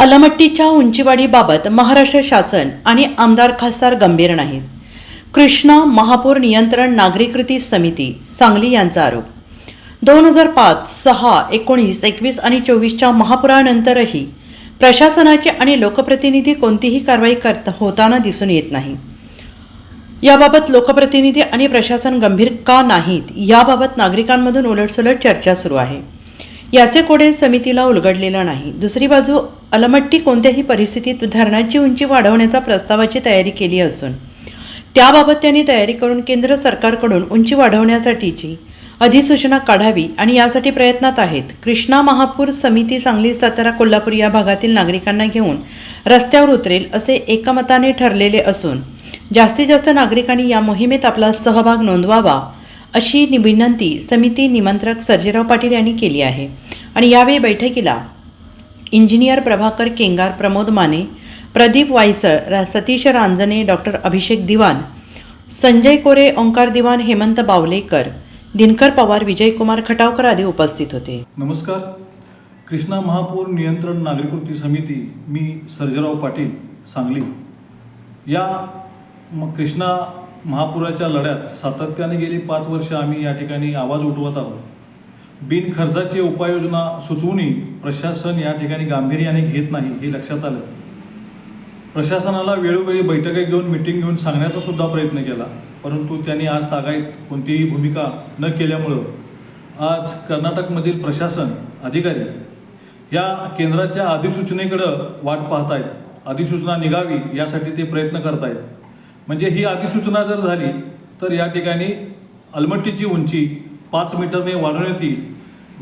अलमट्टीच्या उंचीवाढीबाबत महाराष्ट्र शासन आणि आमदार खासदार गंभीर नाहीत. कृष्णा महापूर नियंत्रण नागरी कृती समिती सांगली यांचा आरोप. दोन हजार पाच सहा एकोणीस एकवीस आणि चोवीसच्या महापुरानंतरही प्रशासनाची आणि लोकप्रतिनिधी कोणतीही कारवाई करत होताना दिसून येत नाही. याबाबत लोकप्रतिनिधी आणि प्रशासन गंभीर का नाहीत याबाबत नागरिकांमधून उलटसुलट चर्चा सुरू आहे. याचे कोडे समितीला उलगडलेलं नाही. दुसरी बाजू अलमट्टी कोणत्याही परिस्थितीत धरणाची उंची वाढवण्याचा प्रस्तावाची तयारी केली असून त्याबाबत त्यांनी तयारी करून केंद्र सरकारकडून उंची वाढवण्यासाठीची अधिसूचना काढावी आणि यासाठी प्रयत्नात आहेत. कृष्णा महापूर समिती सांगली सातारा कोल्हापूर या भागातील नागरिकांना घेऊन रस्त्यावर उतरेल असे एकमताने ठरलेले असून जास्तीत जास्त नागरिकांनी या मोहिमेत आपला सहभाग नोंदवावा अशी नि- विनंती समिती निमंत्रक सर्जेराव पाटील यांनी केली आहे. आणि यावेळी बैठकीला इंजिनियर प्रभाकर केंगार प्रमोद माने प्रदीप वायसर रा- सतीश रांजने डॉक्टर अभिषेक दिवान संजय कोरे ओंकार दिवान हेमंत बावलेकर दिनकर पवार विजयकुमार खटावकर आदी उपस्थित होते. नमस्कार. कृष्णा महापूर नियंत्रण नागरिकृती समिती मी सर्जेराव पाटील सांगली. या कृष्णा महापुराच्या लढ्यात सातत्याने गेली पाच वर्ष आम्ही या ठिकाणी आवाज उठवत आहोत. बिनखर्चाची उपाययोजना सुचवूनही प्रशासन या ठिकाणी गांभीर्याने घेत नाही हे लक्षात आलं. प्रशासनाला वेळोवेळी बैठका घेऊन मिटिंग घेऊन सांगण्याचा सुद्धा प्रयत्न केला. परंतु त्यांनी आज तागायत कोणतीही भूमिका न केल्यामुळं आज कर्नाटकमधील प्रशासन अधिकारी या केंद्राच्या अधिसूचनेकडं वाट पाहत आहेत अधिसूचना निघावी यासाठी ते प्रयत्न करत आहेत म्हणजे ही अधिसूचना जर झाली तर या ठिकाणी अलमट्टीची उंची पाच मीटरने वाढवण्यात येईल.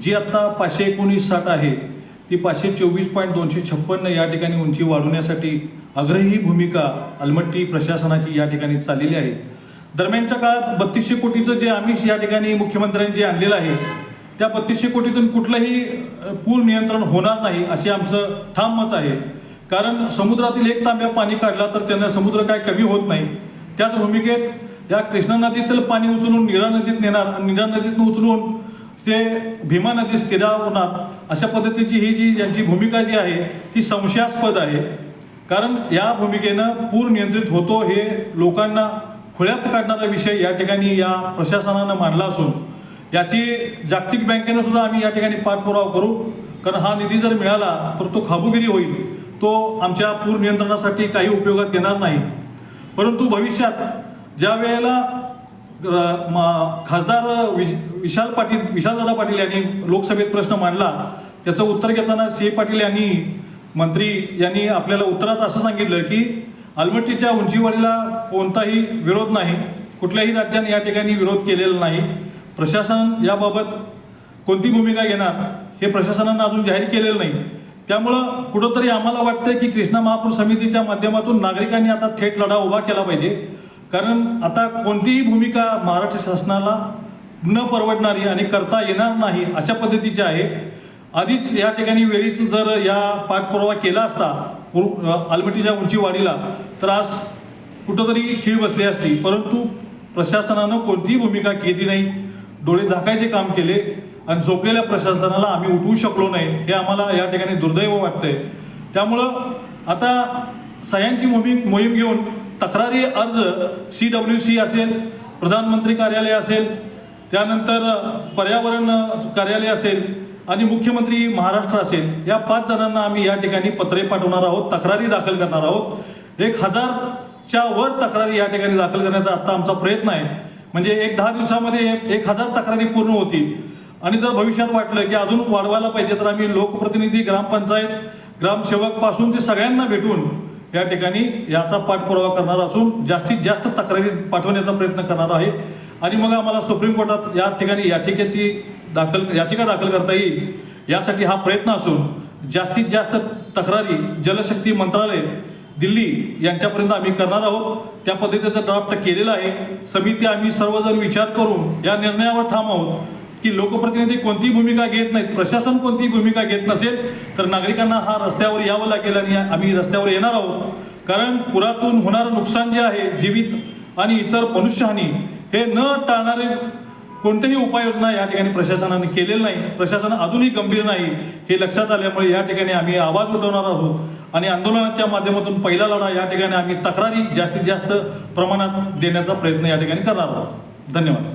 जी आत्ता पाचशे एकोणीस साठ आहे ती पाचशे चोवीस पॉईंट दोनशे छप्पन्न या ठिकाणी उंची वाढवण्यासाठी आग्रही भूमिका अलमट्टी प्रशासनाची या ठिकाणी चाललेली आहे. दरम्यानच्या काळात बत्तीसशे कोटीचं जे आमिष या ठिकाणी मुख्यमंत्र्यांनी जे आणलेलं आहे त्या बत्तीसशे कोटीतून कुठलंही पूर नियंत्रण होणार नाही असे आमचं ठाम मत आहे. कारण समुद्रातील एक तांब्या पाणी काढला तर त्यांना समुद्र काय कमी होत नाही. त्याच भूमिकेत या कृष्णा नदीतील पाणी उचलून निरा नदीत नेणार आणि निरा नदीतून उचलून ते भीमा नदी स्थिरावणार अशा पद्धतीची ही जी यांची भूमिका जी आहे ती संशयास्पद आहे. कारण या भूमिकेनं पूर नियंत्रित होतो हे लोकांना खुळ्यात काढणारा विषय या ठिकाणी या प्रशासनानं मांडला असून याची जागतिक बँकेनं सुद्धा आम्ही या ठिकाणी पाठपुरावा करू. कारण हा निधी जर मिळाला तर तो खाबुगिरी होईल. तो आमच्या पूर नियंत्रणासाठी काही उपयोगात येणार नाही. परंतु भविष्यात ज्या वेळेला मा- खासदार विश विशाल पाटील विशालदादा पाटील यांनी लोकसभेत प्रश्न मांडला त्याचं उत्तर घेताना सी. पाटील यांनी मंत्री यांनी आपल्याला उत्तरात असं सांगितलं की अलमट्टीच्या उंचीवाढीला कोणताही विरोध नाही कुठल्याही राज्याने या ठिकाणी विरोध केलेला नाही. प्रशासन याबाबत कोणती भूमिका घेणार हे प्रशासनानं अजून जाहीर केलेलं नाही. त्यामुळं कुठंतरी आम्हाला वाटतं की कृष्णा महापूर समितीच्या माध्यमातून नागरिकांनी आता थेट लढा उभा केला पाहिजे. कारण आता कोणतीही भूमिका महाराष्ट्र शासनाला न परवडणारी आणि करता येणार नाही अशा पद्धतीची आहे. आधीच या ठिकाणी वेळीच जर या पाठपुरावा केला असता अलमटीच्या आलमटीच्या उंची वाढीला तर आज कुठंतरी खीळ बसली असती. परंतु प्रशासनानं कोणतीही भूमिका केली नाही. डोळे झाकायचे काम केले. आणि झोपलेल्या प्रशासनाला आम्ही उठवू शकलो नाही हे आम्हाला या ठिकाणी दुर्दैव वाटतंय. त्यामुळं आता सह्यांची मोहीम मोहीम घेऊन तक्रारी अर्ज सी डब्ल्यू सी असेल प्रधानमंत्री कार्यालय असेल त्यानंतर पर्यावरण कार्यालय असेल आणि मुख्यमंत्री महाराष्ट्र असेल या पाच जणांना आम्ही या ठिकाणी पत्रे पाठवणार आहोत तक्रारी दाखल करणार आहोत. एक हजारच्या वर तक्रारी या ठिकाणी दाखल करण्याचा आत्ता आमचा प्रयत्न आहे. म्हणजे एक दहा दिवसामध्ये एक हजार तक्रारी पूर्ण होतील. आणि जर भविष्यात वाटलं की अजून वाढवायला पाहिजे तर आम्ही लोकप्रतिनिधी ग्रामपंचायत ग्रामसेवकपासून ते सगळ्यांना भेटून या ठिकाणी याचा पाठपुरावा करणार असून जास्तीत जास्त तक्रारी पाठवण्याचा प्रयत्न करणार आहे. आणि मग आम्हाला सुप्रीम कोर्टात या ठिकाणी याचिकेची दाखल याचिका दाखल करता येईल यासाठी हा प्रयत्न असून जास्तीत जास्त तक्रारी जलशक्ती मंत्रालय दिल्ली यांच्यापर्यंत आम्ही करणार आहोत. त्या पद्धतीचं ड्राफ्ट केलेलं आहे. समिती आम्ही सर्वजण विचार करून या निर्णयावर ठाम आहोत. की लोकप्रतिनिधी कोणतीही भूमिका घेत नाहीत प्रशासन कोणतीही भूमिका घेत नसेल तर नागरिकांना हा रस्त्यावर यावं लागेल आणि आम्ही रस्त्यावर येणार आहोत. कारण पुरातून होणारं नुकसान जे आहे जीवित आणि इतर मनुष्यहानी हे न टाळणारे कोणतेही उपाययोजना या ठिकाणी प्रशासनाने केलेलं नाही. प्रशासन अजूनही गंभीर नाही हे लक्षात आल्यामुळे या ठिकाणी आम्ही आवाज उठवणार आहोत. आणि आंदोलनाच्या माध्यमातून पहिला लढा या ठिकाणी आम्ही तक्रारी जास्तीत जास्त प्रमाणात देण्याचा प्रयत्न या ठिकाणी करणार आहोत. धन्यवाद.